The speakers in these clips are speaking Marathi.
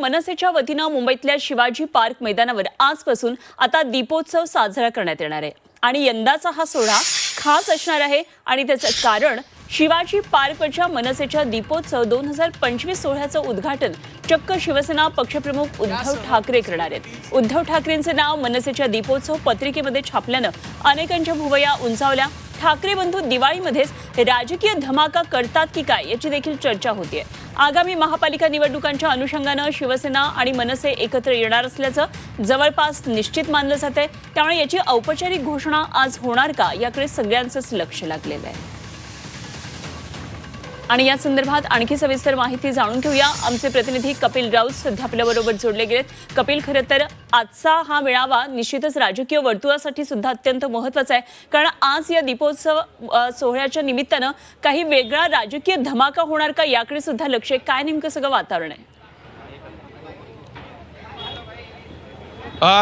मनसेच्या वतीनं मुंबईतल्या शिवाजी पार्क मैदानावर आजपासून आता दीपोत्सव साजरा करण्यात येणार आहे. आणि यंदाचा हा सोहळा खास असणार आहे. आणि त्याचं कारण शिवाजी पार्कवरच्या मनसेच्या दीपोत्सव दोन हजार पंचवीस सोहळ्याचं उद्घाटन चक्क शिवसेना पक्षप्रमुख उद्धव ठाकरे करणार आहेत. उद्धव ठाकरेंचे नाव मनसेच्या दीपोत्सव पत्रिकेमध्ये छापल्यानं अनेकांच्या भुवया उंचावल्या. ठाकरे बंधू दिवाळीमध्येच राजकीय धमाका करतात की काय याची देखील चर्चा होतीये. आगामी महापालिका निवडणुकांच्या अनुषंगानं शिवसेना आणि मनसे एकत्र येणार असल्याचं जवळपास निश्चित मानलं जात आहे त्यामुळे याची औपचारिक घोषणा आज होणार का याकडे सगळ्यांचंच लक्ष लागलेलं आहे. आणि या संदर्भात आणखी सविस्तर माहिती जाणून घेऊया. आमचे प्रतिनिधी कपिल राऊत सध्या आपल्याबरोबर जोडले गेलेत. कपिल खरं तर आजचा हा मेळावा निश्चितच राजकीय वर्तुळासाठी सुद्धा अत्यंत महत्त्वाचा आहे. कारण आज या दीपोत्सव सोहळ्याच्या निमित्तानं काही वेगळा राजकीय धमाका होणार का याकडे सुद्धा लक्ष आहे. काय नेमकं सगळं वातावरण आहे?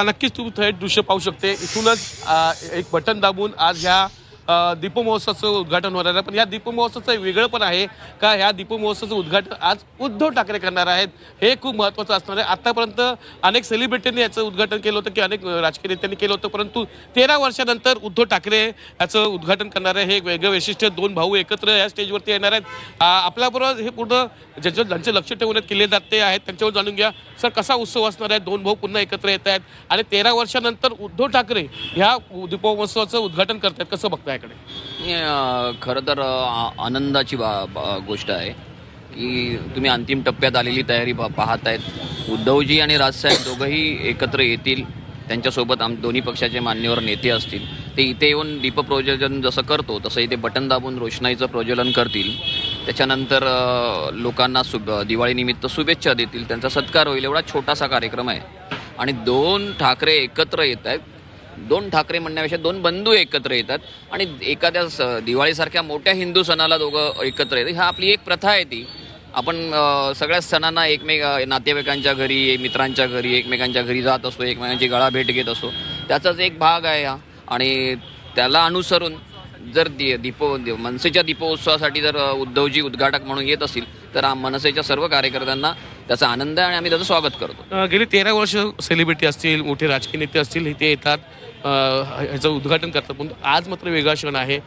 नक्कीच तू थेट दृश्य पाहू शकते. इथूनच एक बटन दाबून आज ह्या दीपमहोत्सवाचं उद्घाटन होणार आहे. पण या दीपमहोत्सवाचं वेगळं पण आहे का ह्या दीपमहोत्सवाचं उद्घाटन आज उद्धव ठाकरे करणार आहेत हे खूप महत्त्वाचं असणार आहे. आतापर्यंत अनेक सेलिब्रिटींनी याचं उद्घाटन केलं होतं की अनेक राजकीय नेत्यांनी केलं होतं परंतु तेरा वर्षानंतर उद्धव ठाकरे याचं उद्घाटन करणार आहे. हे वेगळं वैशिष्ट्य दोन भाऊ एकत्र या स्टेजवरती येणार आहेत. आपल्याबरोबर हे पूर्ण ज्याच्यावर ज्यांचे लक्ष ठेवण्यात केले जाते आहेत त्यांच्यावर जाणून घ्या. सर कसा उत्सव असणार आहे? दोन भाऊ पुन्हा एकत्र येत आहेत. आणि तेरा वर्षानंतर उद्धव ठाकरे ह्या दीपोत्सवाचं उद्घाटन करतायत कसं बघताय? याकडे खरं तर आनंदाची बा- बा- गोष्ट आहे की तुम्ही अंतिम टप्प्यात आलेली तयारी पाहत आहेत उद्धवजी आणि राजसाहेब दोघंही एकत्र येतील. त्यांच्यासोबत आम दोन्ही पक्षाचे मान्यवर नेते असतील. ते इथे येऊन दीपप्रज्वलन जसं करतो तसं इथे बटन दाबून रोषणाईचं प्रज्वलन करतील. त्याच्यानंतर लोकांना शुभ दिवाळीनिमित्त शुभेच्छा देतील. त्यांचा सत्कार होईल एवढा छोटासा कार्यक्रम आहे. आणि दोन ठाकरे एकत्र येत आहेत दोन ठाकरे म्हणण्यापेक्षा दोन बंधू एकत्र येतात आणि एखाद्या स- दिवाळीसारख्या मोठ्या हिंदू सणाला दोघं एकत्र येतात. ह्या आपली एक प्रथा आहे ती. आपण सगळ्या सगळ्याच सणांना एकमेक नातेवाईकांच्या घरी मित्रांच्या घरी एकमेकांच्या घरी जात असतो एकमेकांची गळा भेट घेत असतो. त्याचाच एक भाग आहे हा. आणि त्याला अनुसरून जर दि दीपो मनसेच्या दीपोत्सवासाठी जर उद्धवजी उद्घाटक म्हणून येत असतील तर मनसेच्या सर्व कार्यकर्त्यांना त्याचा आनंद आहे आणि आम्ही त्याचं स्वागत करतो. गेली तेरा वर्ष सेलिब्रिटी असतील मोठे राजकीय नेते असतील इथे येतात. ह्याचं उद्घाटन करतात. पण आज मात्र वेगळा क्षण आहे.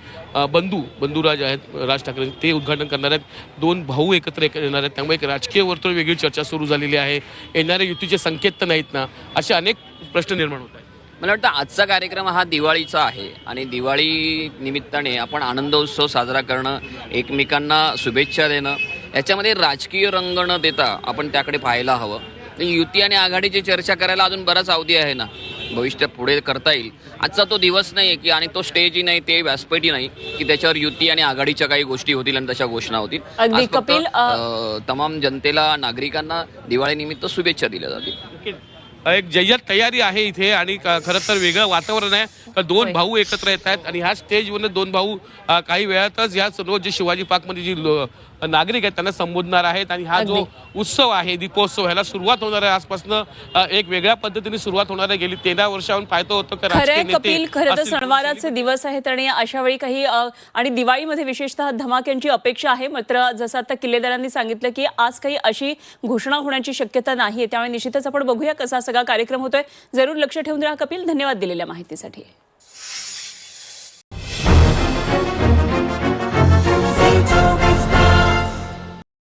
बंधू बंधुराज आहेत राज ठाकरे ते उद्घाटन करणार आहेत. दोन भाऊ एकत्र एक- येणार आहेत. त्यामुळे एक राजकीय वर्तुळ वेगळी चर्चा सुरू झालेली आहे. येणाऱ्या युतीचे संकेत तर नाहीत ना असे अनेक प्रश्न निर्माण होत आहेत. मला वाटतं आजचा कार्यक्रम हा दिवाळीचा आहे आणि दिवाळी निमित्ताने आपण आनंदोत्सव साजरा करणं एकमेकांना शुभेच्छा देणं याच्यामध्ये राजकीय रंग न देता आपण त्याकडे पाहायला हवं. आणि युती आणि आघाडीची चर्चा करायला अजून बराच अवधी आहे ना. भविष्यात पुढे करता येईल आजचा तो दिवस नाही आहे की आणि तो स्टेजही नाही ते व्यासपीठही नाही की त्याच्यावर युती आणि आघाडीच्या काही गोष्टी होतील आणि तशा घोषणा होतील अगदी आज फक्त, कपिल, अ, अ, तमाम जनतेला नागरिकांना दिवाळीनिमित्त शुभेच्छा दिल्या जातील. एक जय्यत तयारी आहे इथे आणि क- खरं तर वेगळं वातावरण आहे का दोन. भाऊ एकत्र येत आहेत आणि ह्या स्टेजवरनं दोन भाऊ अ, काही वेळातच ह्या सर्व जे शिवाजी पार्कमध्ये जी लो- नागरिक आहेत त्यांना संबोधणार आहेत आणि हा जो. उत्सव आहे दीपोत्सव ह्याला सुरुवात होणार आहे. आजपासून एक वेगळ्या पद्धतीने सुरुवात होणार आहे. गेली तेरा वर्षाहून पाहतो होतं कपिल खरं तर सणवाराचे दिवस आहेत आणि अशा वेळी काही आणि दिवाळीमध्ये विशेषतः धमाक्यांची अपेक्षा आहे. मात्र जसं आता किल्लेदारांनी सांगितलं की आज काही अशी घोषणा होण्याची शक्यता नाही त्यामुळे निश्चितच आपण बघूया कसा सगळा कार्यक्रम होतोय. जरूर लक्ष ठेवून राहा कपिल. धन्यवाद दिलेल्या माहितीसाठी.